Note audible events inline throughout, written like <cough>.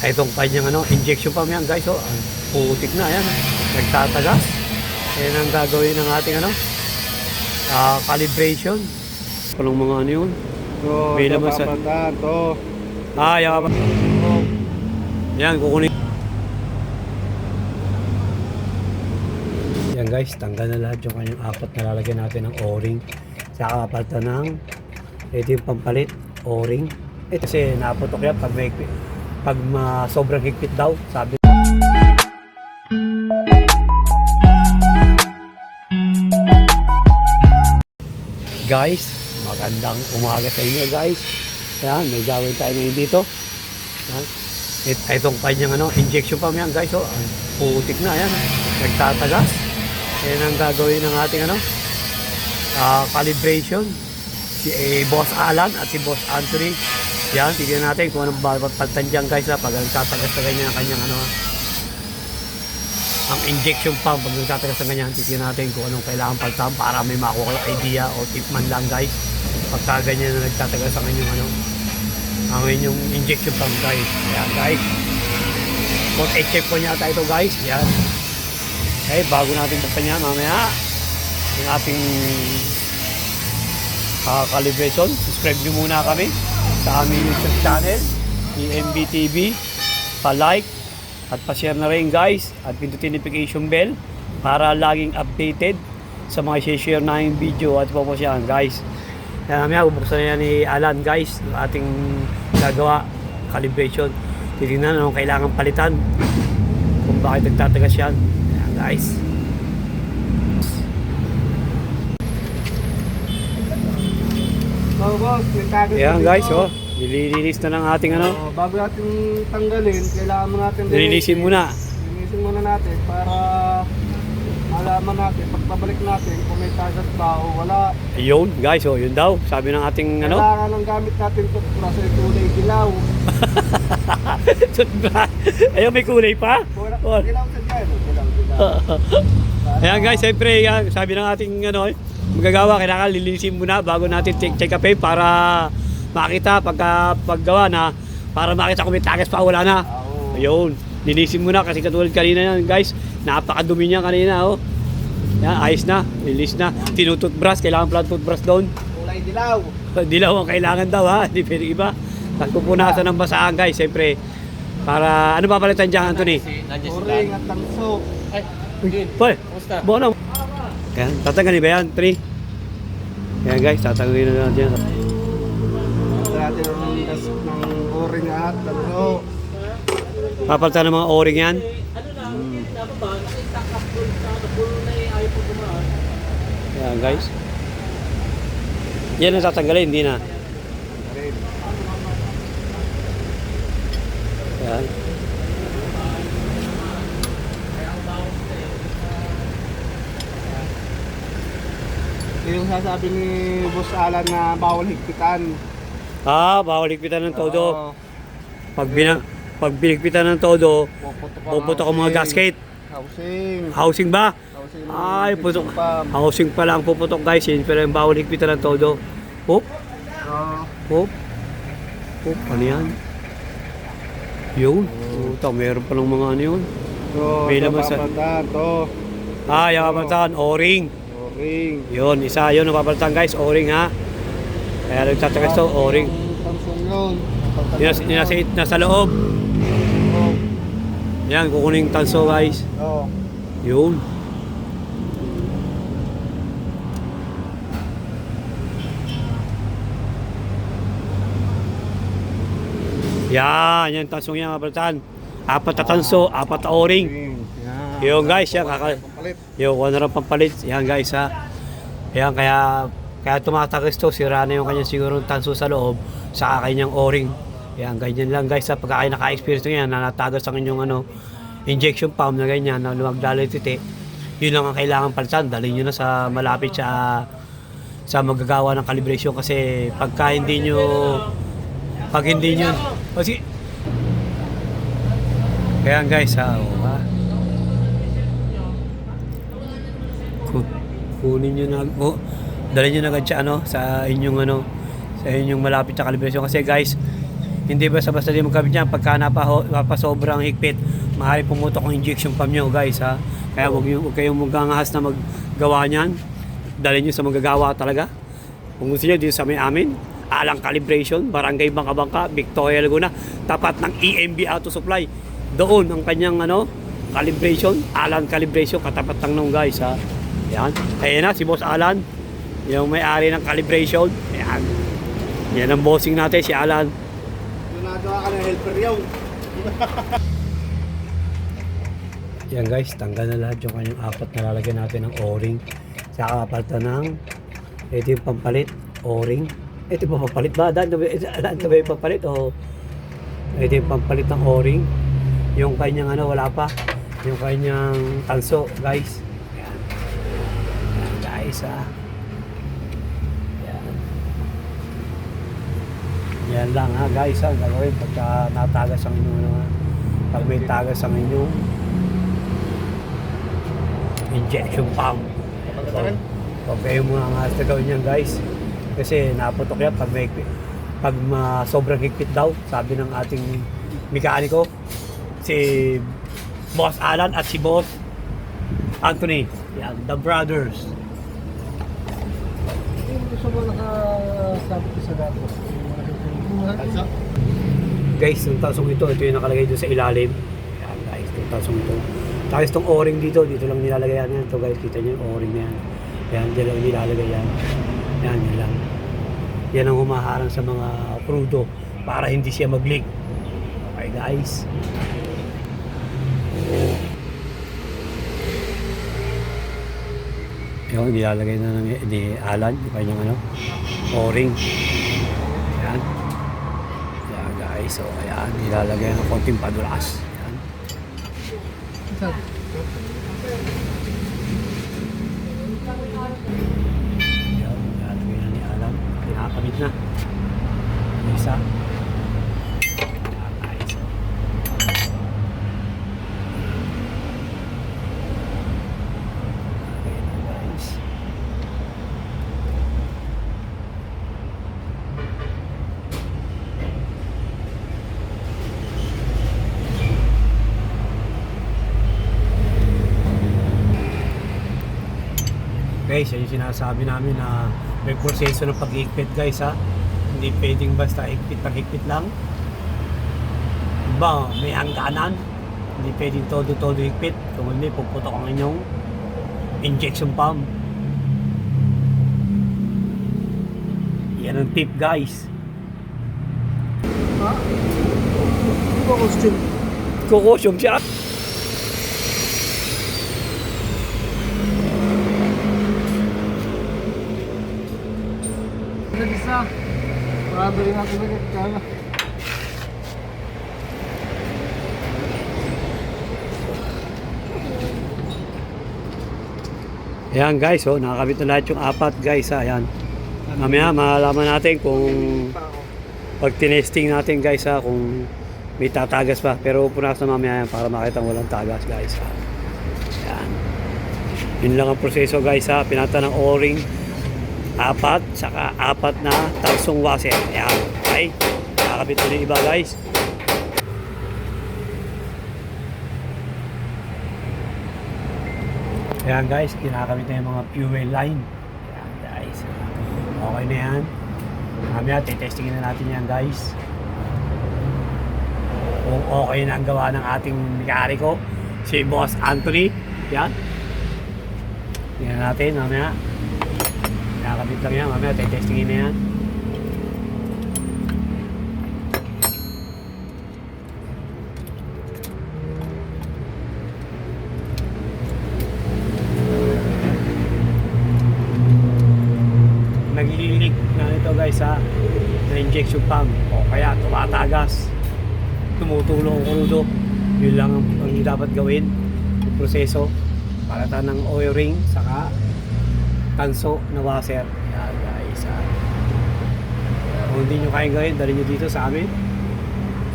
itong kanyang ano, injection pump yan guys. Oh, ang putik na yan. Nagtatagas. Yan ang gagawin ng ating ano, ah, calibration. Walang mga ano yun. So, May laman sa- to. Ah. Oh, Yan, kukunin. Yan guys, tanggal na lahat yung kanyang apat na lalagyan natin ng o-ring. Saka palta ng, ito yung pampalit, o-ring. Eh, kasi naputok yan pag may, pag ma, sobrang higpit daw, sabi Guys, magandang umaga sa inyo guys. Yan, may gawin tayo ngayon dito. Yan. It, itong kanyang ano, injection pump yan guys. Oh, putik na yan. Nagtatagas. Yan ang gagawin ng ating ano, ah, calibration. Si eh, Boss Alan at si Boss Anthony. Yan, tignan natin kung anong papaltan dyan guys ha, pag nagtatagas na ganyan ang kanyang ano, ang injection pump pag nagtatagas na ganyan, titignan natin kung anong kailangan paltan para may makuha kayo idea o tip man lang guys. Pagka ganyan na nagtatagas ang inyong ano, ang inyong injection pump guys. Ayan guys. Kung i-check po niya ito guys. Yan. Okay, bago natin buksan yan mamaya. Yung ating uh, calibration. Subscribe nyo muna kami sa aming YouTube channel, EMB TV. Pa-like at pa-share na rin guys at pindutin notification bell para laging updated sa mga share na yung video at po po siya guys. Kaya mamaya bubuksan na yan ni Alan guys ating gagawa calibration. Titingnan anong kailangan palitan kung bakit nagtatagas yan. Ayan guys. So boss, may tagas Ayan guys dito. oh. Nililinis na ng ating ano. Oh, bago natin tanggalin, kailangan mo natin Nilinisin muna. Linisin muna natin para malaman natin, pagpabalik natin kung may tagas ba o wala. Ayun guys oh, yun daw. Sabi ng ating ano. Kailangan ng gamit natin ito kasi kulay dilaw. <laughs> Ayun may kulay pa. Wala, Oh. dilaw sa dyan. Dilaw, dilaw. <laughs> Ayan guys, siyempre sabi ng ating ano, magagawa, kailangan lilinisin muna bago natin check, check up para makita pagka paggawa na para makita kung may tagas pa wala na. Oo. Ayun, linisin muna kasi katulad kanina yan guys, napakadumi niya kanina oh. Yan, ayos na, linis na. Tinututbrush, kailangan pala toothbrush doon. Kulay dilaw. Dilaw ang kailangan daw ha, <laughs> hindi pwede iba. Tapos pupunasan ng basahan guys, siyempre. Para, ano ba palitan dyan Anthony? Uring at tangso. Boy, Bono. Yan, tatanggalin ba yan? 3. Yan guys, tatanggalin na natin yan. natin ng ng uring at tangso. Papalitan ng mga o-ring yan. Yan guys. Yan ang tatanggalin, hindi na. Yung sasabi ni Boss Alan na bawal higpitan. Ah, bawal higpitan ng todo. Oo. Pag, bina, pag binigpitan ng todo, Puputok ang puputok ang mga gasket. Housing. Housing ba? Housing. Ay, putok. Housing pa lang puputok guys, yun pero yung bawal higpitan ng todo. Hop, Oo. hop, hop, ano yan? Yun, puta, meron pa lang mga ano yun. So, May ito laman sa- papantahan to. Ah, yung kapalitan, O-ring. Yun, isa yun ang papalitan guys, O-ring ha. Kaya nagtatagas to, O-ring. Tansong yun. Nasa, nasa, nasa loob. Oo. Yan, kukunin yung tanso guys. Oo. Yun. Yan, yan tansong yan kapalitan. Apat na tanso, apat na O-ring. Yung guys, yan kaka Pampalit. yung kuha na rin pampalit. Yan guys ha. Yan kaya kaya tumatagas to, sira na yung kanyang siguro tanso sa loob sa kanyang O-ring. Yan, ganyan lang guys ha. Pagka kayo naka-experience nyo yan, na natagas ang inyong ano, injection pump na ganyan, na lumagdalo titi, yun lang ang kailangan palitan. Dalhin nyo na sa malapit sa sa magagawa ng calibration kasi pagka hindi nyo pag hindi nyo sige kaya guys ha, o, ha? Kunin nyo na o, dalhin nyo na agad siya ano sa inyong ano sa inyong malapit sa calibration kasi guys Hindi basta-basta din magkabit yan. Pagka napaho, napasobrang higpit, maaari pumutok ang injection pump nyo guys ha. Kaya huwag, nyo- huwag kayong magangahas na maggawa niyan. Dalhin nyo sa magagawa talaga. Kung gusto nyo, dito sa may amin, Alang Calibration, Barangay Bangka-Bangka, Victoria Laguna, tapat ng EMB Auto Supply. Doon ang kanyang ano, calibration, Alan Calibration, katapat lang nung guys ha. Yan. Ayan na, si Boss Alan, yung may-ari ng calibration. Yan. Yan ang bossing natin, si Alan. Ginagawa ka ng helper yaw. <laughs> Yan guys, tanggal na lahat yung kanyang apat na lalagyan natin ng o-ring. Saka kapalitan ng, ito yung pampalit, o-ring. Ito yung pampalit ba, daan na ba <laughs> yung pampalit? O, ito yung pampalit ng o-ring. Yung kanyang ano, wala pa. Yung kanyang tanso, guys. Yan. Yan. Yan. Lang ha guys ha, gagawin pagka natagas ang inyong ano, pag may tagas ang inyong injection pump. So, Huwag kayo mga angas na gawin yan guys. Kasi naputok yan pag may pag ma, sobrang higpit daw, sabi ng ating mekaniko, si Boss Alan at si Boss Anthony. Yan, the brothers. Yung gusto mo nakasabi ko sa dato. Kalsa? Guys, yung tasong ito, ito yung nakalagay doon sa ilalim. Yan guys, itong tasong ito. Tapos itong o-ring dito, dito lang nilalagay yan. Ito guys, kita niyo yung o-ring na yan. Yan, dyan lang nilalagay yan. Yan, yan lang. Yan ang humaharang sa mga crudo para hindi siya mag-leak. Okay guys. Yung nilalagay na ng, ni Alan, yung kanyang ano, o-ring. Yan. Yan guys, so ayan, nilalagay ng konting padulas. Yan. Yan, nilalagay na ni Alan. Pinakamit na. Isa. Yan guys. so. Okay na guys. Guys, yan yung sinasabi namin na may proseso ng pag-higpit guys ha. Hindi pwedeng basta higpit pag-higpit lang. Ba, may hangganan. Hindi pwedeng todo-todo higpit. Kung hindi, puputok ang inyong injection pump. Yan ang tip guys. Ha? Ba costume? Kukusyong siya. Nag-isa. Marami rin ako nagkakala. Ayan guys, oh, nakakabit na lahat yung apat guys. Ha. Ayan. Mamaya malalaman natin kung pag tinesting natin guys ha, kung may tatagas pa. Pero punas na mamaya yan para makita walang tagas guys ha. Ayan. Yun lang ang proseso guys ha. Pinata ng o-ring. Apat, saka apat na tarsong washer. Ayan. Okay. Nakakabit na yung iba guys. Ayan guys, kinakamit na yung mga fuel line. Ayan guys. Okay na yan. Mamaya, titestingin na natin yan guys. Kung okay na ang gawa ng ating mekaniko, si Boss Anthony. Yan. Tingnan natin mamaya. Kinakamit lang yan. Mamaya, titestingin na yan. naglililik na ito guys ha na injection pump. O kaya tumatagas. Tumutulong ang krudo. Yun lang ang, ang dapat gawin. Yung proseso. Palatan ng oil ring saka tanso na washer yan guys ha kung hindi nyo kayang gawin dali nyo dito sa amin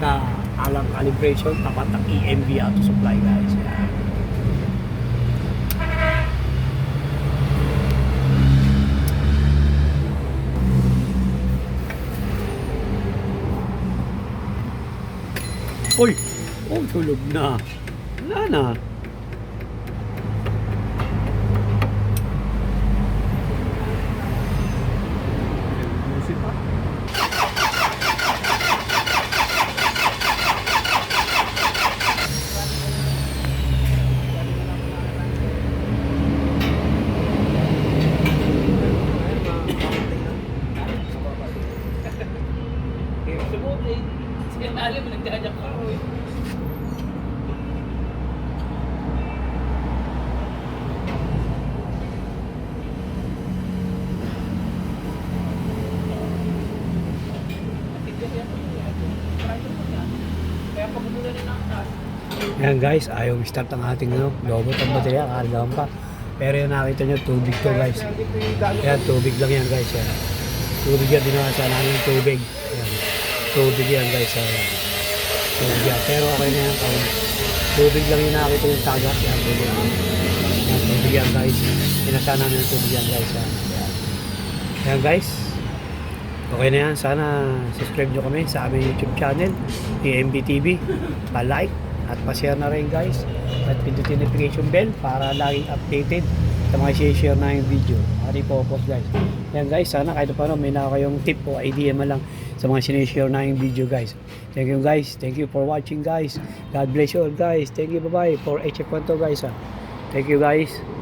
sa alang calibration tapat ng EMB auto supply guys yan Uy! Oh, tulog na. Wala na. Yan guys, ayaw start ang ating ano, lobot ang baterya, kargaan pa. Pero yung nakita nyo, tubig to guys. Yan, tubig lang yan guys. Yan. Tubig yan, dinasa namin tubig. Yan. Tubig yan guys. Yan. Tubig yan. Pero okay na yan. Um, tubig lang yung nakita yung tagat. Yan, tubig. Yan, tubig yan guys. Dinasa namin yung tubig yan guys. Yan. Yan. Yan guys. Okay na yan. Sana subscribe nyo kami sa aming YouTube channel, EMB TV. Pa-like at pa-share na rin guys. At pindutin notification bell para laging updated sa mga share na yung video. Ari po post guys. Yan guys, sana kahit paano may na kayong tip o idea man lang sa mga sinishare na yung video guys. Thank you guys. Thank you for watching guys. God bless you all guys. Thank you bye bye for HF1 to guys. ah. Thank you guys.